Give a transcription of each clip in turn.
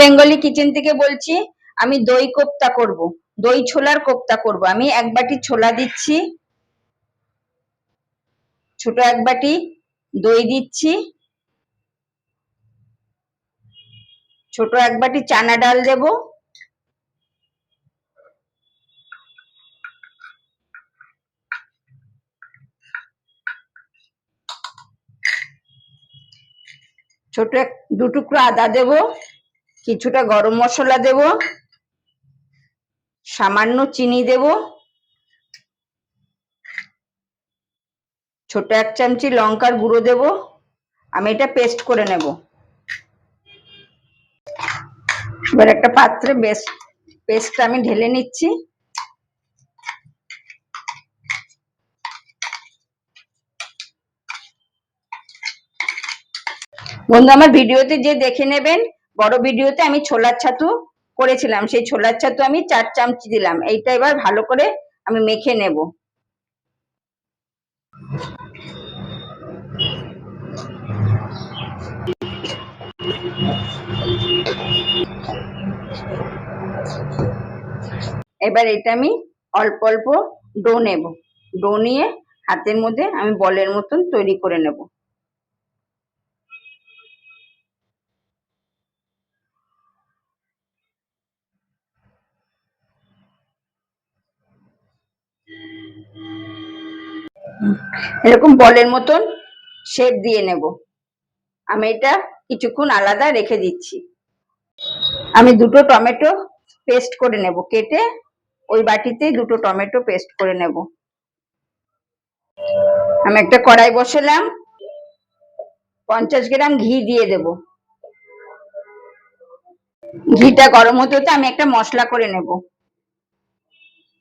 Bengali kitchen থেকে বলছি, আমি দই কোপ্তা করব। দই ছোলার কোপ্তা করব। আমি এক বাটি ছোলা দিচ্ছি। ছোট এক বাটি দই দিচ্ছি। ছোট এক বাটি চানা ডাল দেব। ছোট এক, দু টুকরো আদা দেব। কিছুটা গরম মশলা দেব, সামান্য চিনি দেব, ছোট এক চামচি লঙ্কার গুঁড়ো দেব, আমি এটা পেস্ট করে নেব। এবার একটা পাত্রে বেশ পেস্টটা আমি ঢেলে নিচ্ছি। বন্ধু, আমার ভিডিওতে যে দেখে নেবেন বড় ভিডিওতে আমি ছোলার ছাতু করেছিলাম। সেই ছোলার ছাতু আমি চার চামচি দিলাম। এইটা এবার ভালো করে আমি মেখে নেব। এবার এটা আমি অল্প অল্প ডো নেব। ডো নিয়ে হাতের মধ্যে আমি বলের মতন তৈরি করে নেব। এরকম বলের মতন শেপ দিয়ে নেব। আমি এটা কিছুক্ষণ আলাদা রেখে দিচ্ছি। আমি দুটো টমেটো পেস্ট করে নেব। কেটে ওই বাটিতেই দুটো টমেটো পেস্ট করে নেব। আমি একটা কড়াই বসালাম। পঞ্চাশ গ্রাম ঘি দিয়ে দেব। ঘিটা গরম হতে হতে আমি একটা মশলা করে নেব।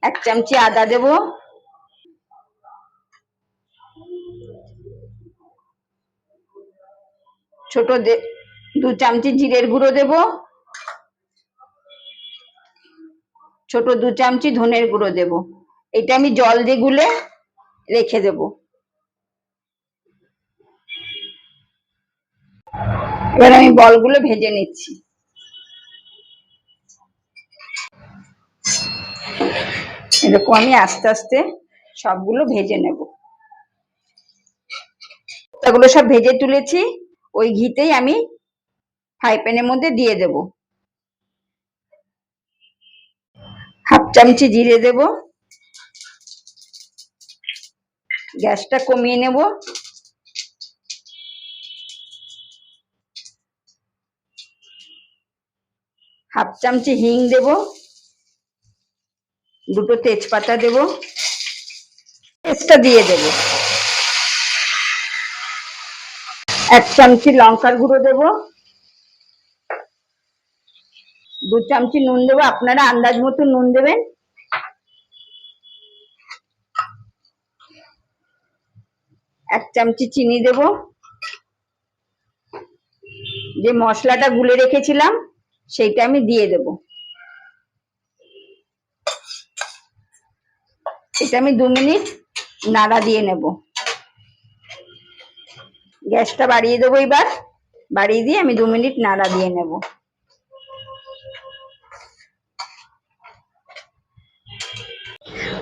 এক চামচি আদা দেব। ছোট দু চামচি জিরের গুঁড়ো দেব। ছোট দু চামচি ধনের গুঁড়ো দেব। এটা আমি জল দিয়ে গুলে রেখে দেব। এবার আমি বলগুলো ভেজে নিচ্ছি। এরকম আমি আস্তে আস্তে সবগুলো ভেজে নেব। এগুলো সব ভেজে তুলেছি। ওই ঘিতেই আমি ফ্রাই প্যানের মধ্যে দিয়ে দেব। হাফ চামচি জিরে দেব। গ্যাসটা কমিয়ে নেব। হাফ চামচি হিং দেব। দুটো তেজপাতা দেব। পেস্টটা দিয়ে দেব। এক চামচি লঙ্কার গুঁড়ো দেব। দু চামচি নুন দেবো। আপনারা আন্দাজ মতো নুন দেবেন। এক চামচি চিনি দেব। যে মশলাটা গুলে রেখেছিলাম, সেইটা আমি দিয়ে দেব। এটা আমি দু মিনিট নাড়া দিয়ে নেব। গ্যাসটা বাড়িয়ে দেবো এবার। বাড়িয়ে দিয়ে আমি দু মিনিট নাড়া দিয়ে নেব।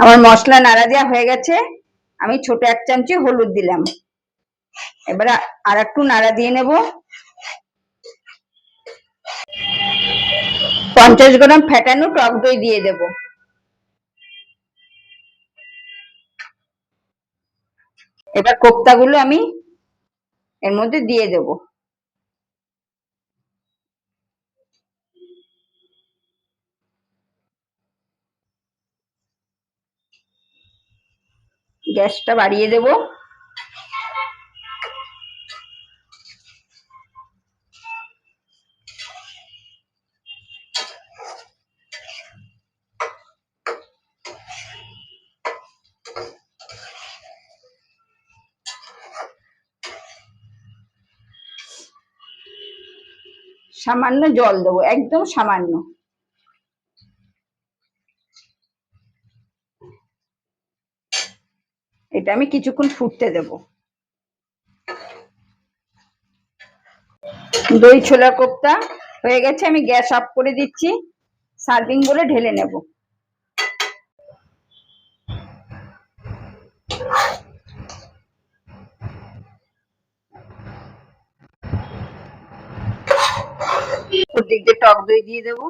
আমার মশলা নাড়া দেওয়া হয়ে গেছে। আমি ছোট এক চামচি হলুদ দিলাম। এবার আর একটু নাড়া দিয়ে নেব। পঞ্চাশ গ্রাম ফ্যাটানো টক দই দিয়ে দেব। এবার কোপ্তাগুলো আমি এর মধ্যে দিয়ে দেব। গ্যাসটা বাড়িয়ে দেব। সামান্য জল দেবো, একদম সামান্য। এটা আমি কিছুক্ষণ ফুটতে দেব। দই ছোলা কোপ্তা হয়ে গেছে, আমি গ্যাস অফ করে দিচ্ছি। সার্ভিং বলে ঢেলে নেব। ওর দিক দিয়ে টক দই দিয়ে দেবো।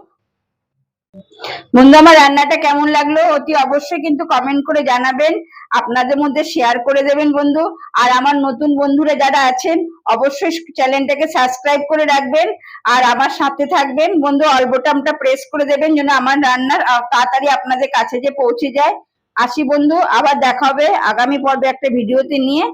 বন্ধু, আমার রান্নাটা কেমন লাগল অতি অবশ্যই কিন্তু কমেন্ট করে জানাবেন। আপনাদের মধ্যে শেয়ার করে দেবেন বন্ধু। আর আমার নতুন বন্ধুরা যারা আছেন, অবশ্যই চ্যানেলটাকে সাবস্ক্রাইব করে রাখবেন। আর আমার সাথে থাকবেন। বন্ধু অল বোতামটা প্রেস করে দেবেন যেন আমার রান্নার তাড়াতাড়ি আপনাদের কাছে যে পৌঁছে যায়। আসি বন্ধু, আবার দেখা হবে আগামী পর্বে একটা ভিডিওতে নিয়ে।